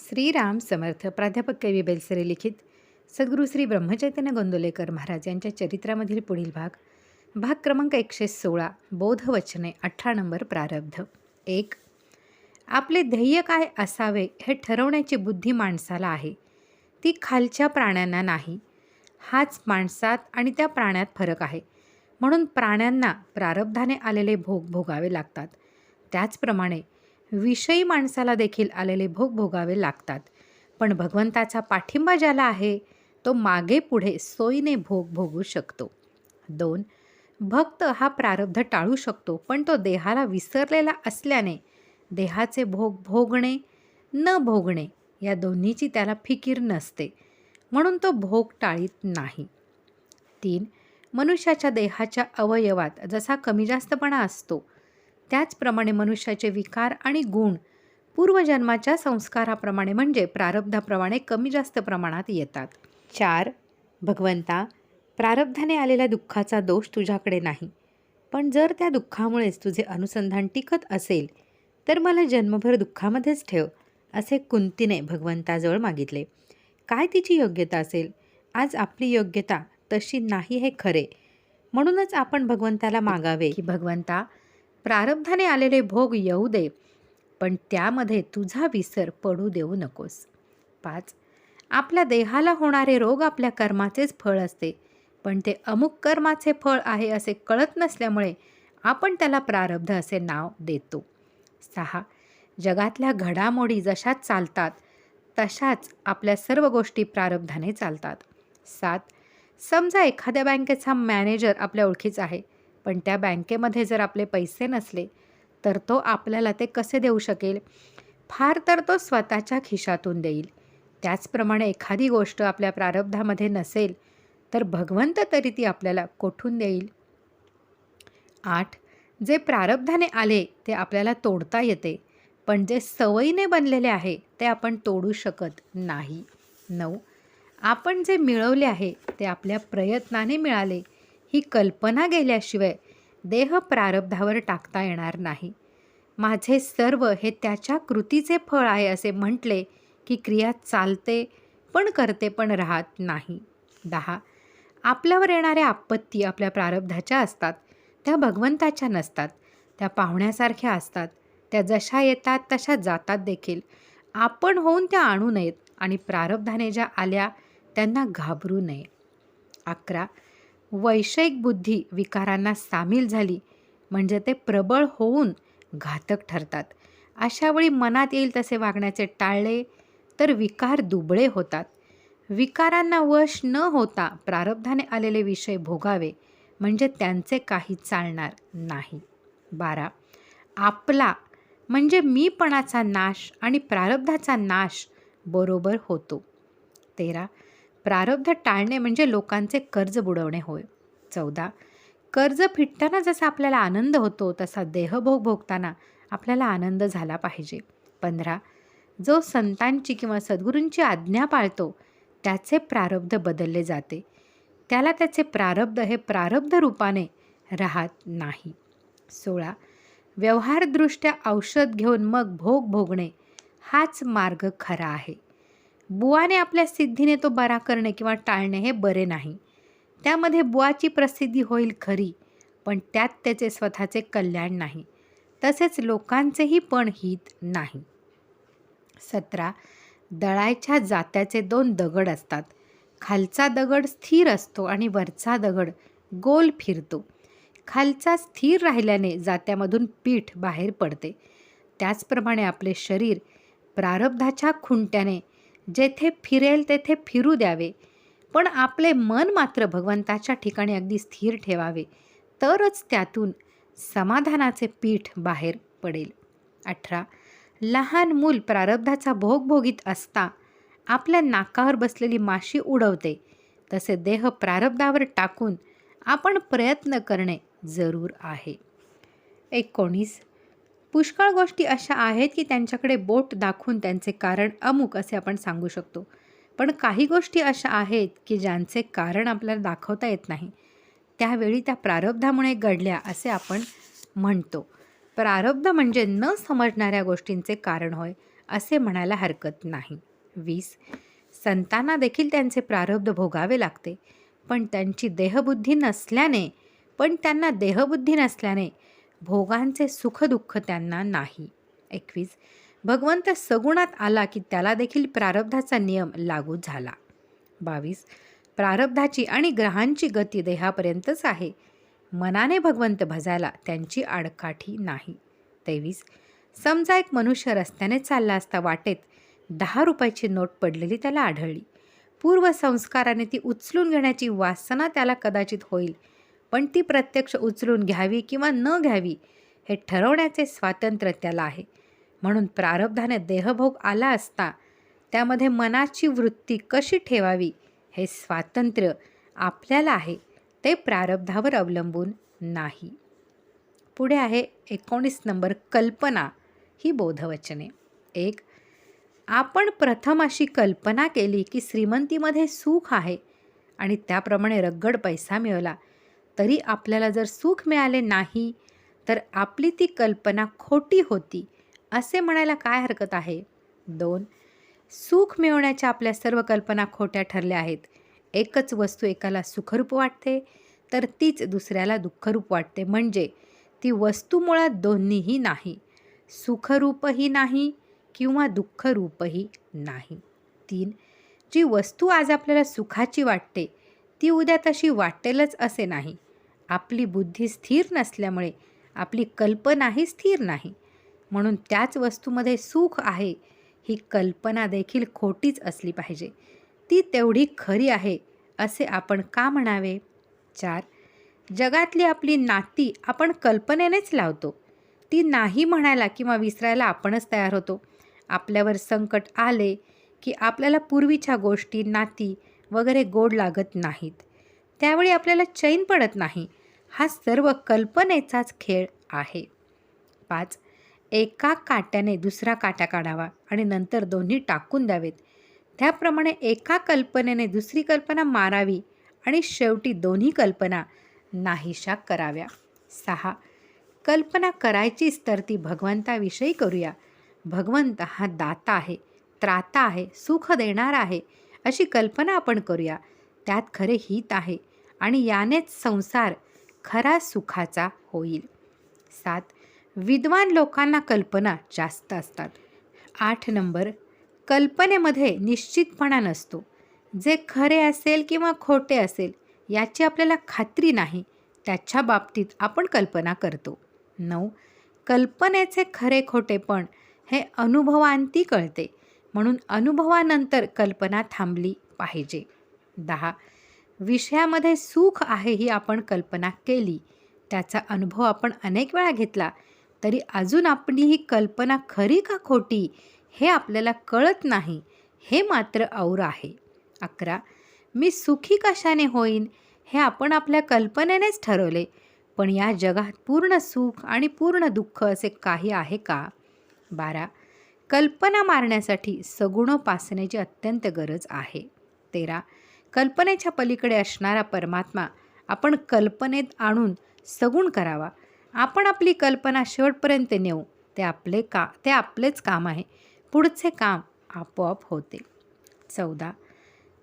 श्रीराम समर्थ प्राध्यापक कवी बेलसरे लिखित. सद्गुरू श्री ब्रह्मचैतन्य गोंदोलेकर महाराज यांच्या चरित्रामधील पुढील भाग. भाग क्रमांक एकशे सोळा बोधवचने अठरा नंबर प्रारब्ध. एक. आपले ध्येय काय असावे हे ठरवण्याची बुद्धी माणसाला आहे. ती खालच्या प्राण्यांना नाही. हाच माणसात आणि त्या प्राण्यात फरक आहे. म्हणून प्राण्यांना प्रारब्धाने आलेले भोग भोगावे लागतात. त्याचप्रमाणे विषयी माणसाला देखील आलेले भोग भोगावे लागतात. पण भगवंताचा पाठिंबा ज्याला आहे तो मागे पुढे सोयीने भोग भोगू शकतो. दोन भक्त हा प्रारब्ध टाळू शकतो पण तो देहाला विसरलेला असल्याने देहाचे भोग भोगणे न भोगणे या दोन्हीची त्याला फिकीर नसते म्हणून तो भोग टाळीत नाही. तीन मनुष्याच्या देहाच्या अवयवात जसा कमी जास्तपणा असतो त्याचप्रमाणे मनुष्याचे विकार आणि गुण पूर्वजन्माच्या संस्काराप्रमाणे म्हणजे प्रारब्धाप्रमाणे कमी जास्त प्रमाणात येतात. चार भगवंता प्रारब्धाने आलेल्या दुःखाचा दोष तुझ्याकडे नाही. पण जर त्या दुःखामुळेच तुझे अनुसंधान टिकत असेल तर मला जन्मभर दुःखामध्येच ठेव असे कुंतीने भगवंताजवळ मागितले. काय तिची योग्यता असेल? आज आपली योग्यता तशी नाही हे खरे. म्हणूनच आपण भगवंताला मागावे. की भगवंता प्रारब्धाने आलेले भोग येऊ दे पण त्यामध्ये तुझा विसर पडू देऊ नकोस. पाच. आपल्या देहाला होणारे रोग आपल्या कर्माचेच फळ असते पण ते अमुक कर्माचे फळ आहे असे कळत नसल्यामुळे आपण त्याला प्रारब्ध असे नाव देतो. सहा. जगातल्या घडामोडी जशा चालतात तशाच आपल्या सर्व गोष्टी प्रारब्धाने चालतात. सात. समजा एखाद्या बँकेचा मॅनेजर आपल्या ओळखीचा आहे पण त्या बँकेमध्ये जर आपले पैसे नसले तर तो आपल्याला ते कसे देऊ शकेल? फार तर तो स्वतःच्या खिशातून देईल. त्याचप्रमाणे एखादी गोष्ट आपल्या प्रारब्धामध्ये नसेल तर भगवंत तरी ती आपल्याला कोठून देईल? आठ. जे प्रारब्धाने आले ते आपल्याला तोडता येते पण जे सवयीने बनलेले आहे ते आपण तोडू शकत नाही. नऊ. आपण जे मिळवले आहे ते आपल्या प्रयत्नाने मिळाले ही कल्पना गेल्याशिवाय देह प्रारब्धावर टाकता येणार नाही. माझे सर्व हे त्याच्या कृतीचे फळ आहे असे म्हटले की क्रिया चालते पण करते पण राहत नाही. दहा. आपल्यावर येणाऱ्या आपत्ती आपल्या प्रारब्धाच्या असतात. त्या भगवंताच्या नसतात. त्या पाहुण्यासारख्या असतात. त्या जशा येतात तशा जातात देखील. आपण होऊन त्या आणू नयेत आणि प्रारब्धाने ज्या आल्या त्यांना घाबरू नये. अकरा. वैषयिक बुद्धी विकारांना सामील झाली. म्हणजे ते प्रबळ होऊन घातक ठरतात. अशावेळी मनात येईल तसे वागण्याचे टाळले तर विकार दुबळे होतात. विकारांना वश न होता प्रारब्धाने आलेले विषय भोगावे. म्हणजे त्यांचे काही चालणार नाही. बारा. आपला म्हणजे मीपणाचा नाश आणि प्रारब्धाचा नाश बरोबर होतो. तेरा. प्रारब्ध टाळणे म्हणजे लोकांचे कर्ज बुडवणे होय. चौदा. कर्ज फिटताना जसा आपल्याला आनंद होतो तसा देहभोग भोगताना आपल्याला आनंद झाला पाहिजे. पंधरा. जो संतांची किंवा सद्गुरूंची आज्ञा पाळतो त्याचे प्रारब्ध बदलले जाते. त्याला त्याचे प्रारब्ध हे प्रारब्ध रूपाने राहत नाही. सोळा. व्यवहारदृष्ट्या औषध घेऊन मग भोग भोगणे हाच मार्ग खरा आहे. बुवाने आपल्या सिद्धीने तो बरा करणे किंवा टाळणे हे बरे नाही. त्यामध्ये बुवाची प्रसिद्धी होईल खरी पण त्यात त्याचे स्वतःचे कल्याण नाही. तसेच लोकांचेही पण हित नाही. सतरा दळायच्या जात्याचे दोन दगड असतात. खालचा दगड स्थिर असतो आणि वरचा दगड गोल फिरतो. खालचा स्थिर राहिल्याने जात्यामधून पीठ बाहेर पडते. त्याचप्रमाणे आपले शरीर प्रारब्धाच्या खुंट्याने जेथे फिरेल तेथे फिरू द्यावे. पण आपले मन मात्र भगवंताच्या ठिकाणी अगदी स्थिर ठेवावे. तरच त्यातून समाधानाचे पीठ बाहेर पडेल. अठरा. लहान मूल प्रारब्धाचा भोग भोगीत असता आपल्या नाकावर बसलेली माशी उडवते. तसे देह प्रारब्धावर टाकून आपण प्रयत्न करणे जरूर आहे. एकोणीस. पुष्कळ गोष्टी अशा आहेत की त्यांच्याकडे बोट दाखवून त्यांचे कारण अमुक असे आपण सांगू शकतो. पण काही गोष्टी अशा आहेत की ज्यांचे कारण आपल्याला दाखवता येत नाही. त्यावेळी त्या प्रारब्धामुळे घडल्या असे आपण म्हणतो. प्रारब्ध म्हणजे न समजणाऱ्या गोष्टींचे कारण होय असे म्हणायला हरकत नाही. वीस. संतांना देखील त्यांचे प्रारब्ध भोगावे लागते. पण त्यांची देहबुद्धी नसल्याने पण त्यांना देहबुद्धी नसल्याने भोगांचे सुखदुःख त्यांना नाही. एकवीस. भगवंत सगुणात आला की त्याला देखील प्रारब्धाचा नियम लागू झाला. बावीस. प्रारब्धाची आणि ग्रहांची गती देहापर्यंतच आहे. मनाने भगवंत भजायला त्यांची आडकाठी नाही. तेवीस. समजा एक मनुष्य रस्त्याने चालला असता वाटेत दहा रुपयाची नोट पडलेली त्याला आढळली. पूर्वसंस्काराने ती उचलून घेण्याची वासना त्याला कदाचित होईल. पण ती प्रत्यक्ष उचलून घ्यावी किंवा न घ्यावी हे ठरवण्याचे स्वातंत्र्य त्याला आहे. म्हणून प्रारब्धाने देहभोग आला असता त्यामध्ये मनाची वृत्ती कशी ठेवावी हे स्वातंत्र्य आपल्याला आहे ते प्रारब्धावर अवलंबून नाही. पुढे आहे एकोणीस नंबर कल्पना ही बोधवचने. एक आपण प्रथम अशी कल्पना केली की श्रीमंतीमध्ये सुख आहे आणि त्याप्रमाणे रगड पैसा मिळवला तरी आपल्याला जर सुख मिळाले नाही तर आपली ती कल्पना खोटी होती असे म्हणायला काय हरकत आहे? दोन सुख मिळवण्याच्या आपल्या सर्व कल्पना खोट्या ठरल्या आहेत. एकच वस्तू एकाला सुखरूप वाटते तर तीच दुसऱ्याला दुःखरूप वाटते. म्हणजे ती वस्तू मुळात दोन्हीही नाही. सुखरूपही नाही किंवा दुःखरूपही नाही. तीन जी वस्तू आज आपल्याला सुखाची वाटते ती उद्या तशी वाटेलच असे नाही. आपली बुद्धी स्थिर नसल्यामुळे आपली कल्पनाही स्थिर नाही. म्हणून त्याच वस्तूमध्ये सुख आहे ही कल्पना देखील खोटीच असली पाहिजे. ती तेवढी खरी आहे असे आपण का म्हणावे? चार. जगातली आपली नाती आपण कल्पनेनेच लावतो. ती नाही म्हणायला किंवा विसरायला आपणच तयार होतो. आपल्यावर संकट आले की आपल्याला पूर्वीच्या गोष्टी नाती वगैरे गोड लागत नाहीत. त्यावेळी आपल्याला चैन पडत नाही. हा सर्व कल्पनेचाच खेळ आहे. पाच एका काट्याने दुसरा काट्या काढावा आणि नंतर दोन्ही टाकून द्यावेत. त्याप्रमाणे एका कल्पनेने दुसरी कल्पना मारावी आणि शेवटी दोन्ही कल्पना नाहीशा कराव्या. सहा कल्पना करायचीच तर ती भगवंताविषयी करूया. भगवंत हा दाता आहे त्राता आहे सुख देणारा आहे अशी कल्पना आपण करूया. त्यात खरे हित आहे आणि यानेच संसार खरा सुखाचा होईल. सात विद्वान लोकांना कल्पना जास्त असतात. आठ नंबर कल्पनेमध्ये निश्चितपणा नसतो. जे खरे असेल किंवा खोटे असेल याची आपल्याला खात्री नाही. त्याच्या बाबतीत आपण कल्पना करतो. नऊ कल्पनेचे खरे खोटेपण हे अनुभवांती कळते. म्हणून अनुभवानंतर कल्पना थांबली पाहिजे. दहा विषयामध्ये सुख आहे ही आपण कल्पना केली. त्याचा अनुभव आपण अनेक वेळा घेतला. तरी अजून आपली ही कल्पना खरी का खोटी हे आपल्याला कळत नाही. हे मात्र और आहे. अकरा. मी सुखी कशाने होईन? हे आपण आपल्या कल्पनेनेच ठरवले. पण या जगात पूर्ण सुख आणि पूर्ण दुःख असे काही आहे का? बारा. कल्पना मारण्यासाठी सगुणोपासनेची अत्यंत गरज आहे. तेरा. कल्पनेच्या पलीकडे असणारा परमात्मा आपण कल्पनेत आणून सगुण करावा. आपण आपली कल्पना शेवटपर्यंत नेऊ. ते आपले का ते आपलेच काम आहे. पुढचे काम आपोआप होते. चौदा.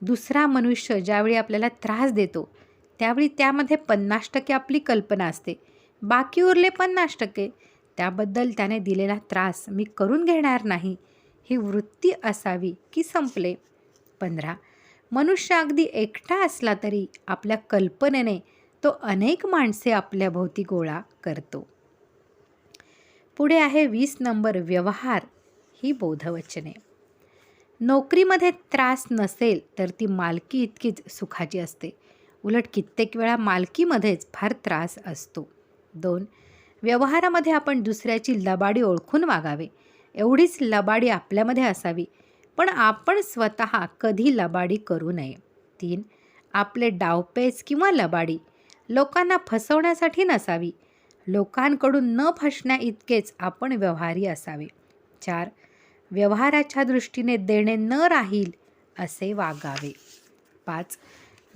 दुसरा मनुष्य ज्यावेळी आपल्याला त्रास देतो त्यावेळी त्यामध्ये पन्नास टक्के आपली कल्पना असते. बाकी उरले पन्नास टक्के त्याबद्दल त्याने दिलेला त्रास मी करून घेणार नाही. ही वृत्ती असावी की संपले? पंधरा. मनुष्य अगदी एकटा असला तरी आपल्या कल्पनेने तो अनेक माणसे आपल्याभोवती गोळा करतो. पुढे आहे वीस नंबर व्यवहार ही बोधवचने. नोकरीमध्ये त्रास नसेल तर ती मालकी इतकीच सुखाची असते. उलट कित्येक वेळा मालकीमध्येच फार त्रास असतो. दोन व्यवहारामध्ये आपण दुसऱ्याची लबाडी ओळखून वागावे. एवढीच लबाडी आपल्यामध्ये असावी. पण आपण स्वतः कधी लबाडी करू नये. तीन आपले डावपेच किंवा लबाडी लोकांना फसवण्यासाठी नसावी. लोकांकडून न फसण्या इतकेच आपण व्यवहारी असावे. चार व्यवहाराच्या दृष्टीने देणे न राहील असे वागावे. पाच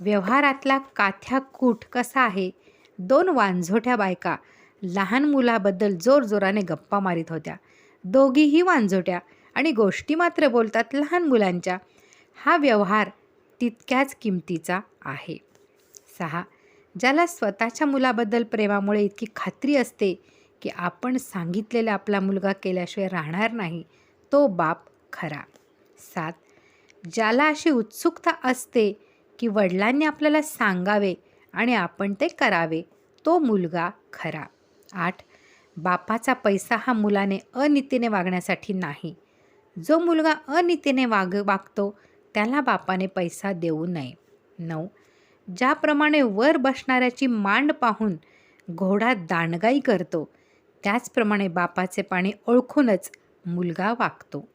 व्यवहारातला काथ्याकूट कसा आहे? दोन वांझोट्या बायका लहान मुलाबद्दल जोरजोराने गप्पा मारीत होत्या. दोघीही वांझोट्या. आणि गोष्टी मात्र बोलतात लहान मुलांच्या. हा व्यवहार तितक्याच किमतीचा आहे. सहा. ज्याला स्वतःच्या मुलाबद्दल प्रेमामुळे इतकी खात्री असते की आपण सांगितलेला आपला मुलगा केल्याशिवाय राहणार नाही तो बाप खरा. सात. ज्याला अशी उत्सुकता असते की वडिलांनी आपल्याला सांगावे आणि आपण ते करावे तो मुलगा खरा. आठ. बापाचा पैसा हा मुलाने अनितीने वागण्यासाठी नाही. जो मुलगा अनितीने वाग वागतो त्याला बापाने पैसा देऊ नये. नऊ. ज्याप्रमाणे वर बसणाऱ्याची मांड पाहून घोडा दांडगाई करतो त्याचप्रमाणे बापाचे पाणी ओळखूनच मुलगा वागतो.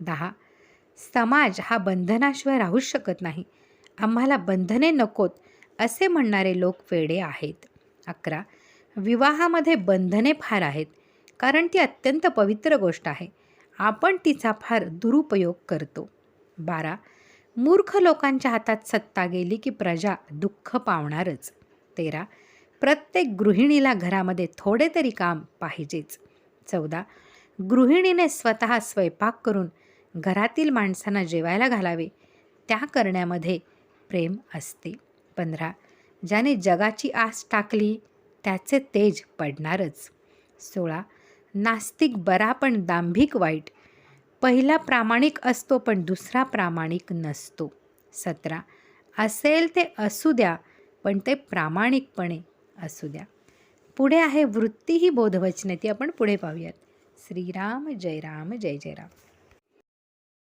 दहा. समाज हा बंधनाशिवाय राहूच शकत नाही. आम्हाला बंधने नकोत असे म्हणणारे लोक वेडे आहेत. अकरा. विवाहामध्ये बंधने फार आहेत कारण ती अत्यंत पवित्र गोष्ट आहे. आपण तिचा फार दुरुपयोग करतो. बारा. मूर्ख लोकांच्या हातात सत्ता गेली की प्रजा दुःख पावणारच. तेरा. प्रत्येक गृहिणीला घरामध्ये थोडे तरी काम पाहिजेच. चौदा. गृहिणीने स्वतः स्वयंपाक करून घरातील माणसांना जेवायला घालावे. त्या करण्यामध्ये प्रेम असते. पंधरा. ज्याने जगाची आस टाकली त्याचे तेज पडणारच. सोळा. नास्तिक बरा पण दांभिक वाईट. पहिला प्रामाणिक असतो पण दुसरा प्रामाणिक नसतो. सतरा. असेल ते असू द्या पण ते प्रामाणिकपणे असू द्या. पुढे आहे वृत्ती ही बोधवचने ती आपण पुढे पाहूयात. श्रीराम जय राम जय जय राम.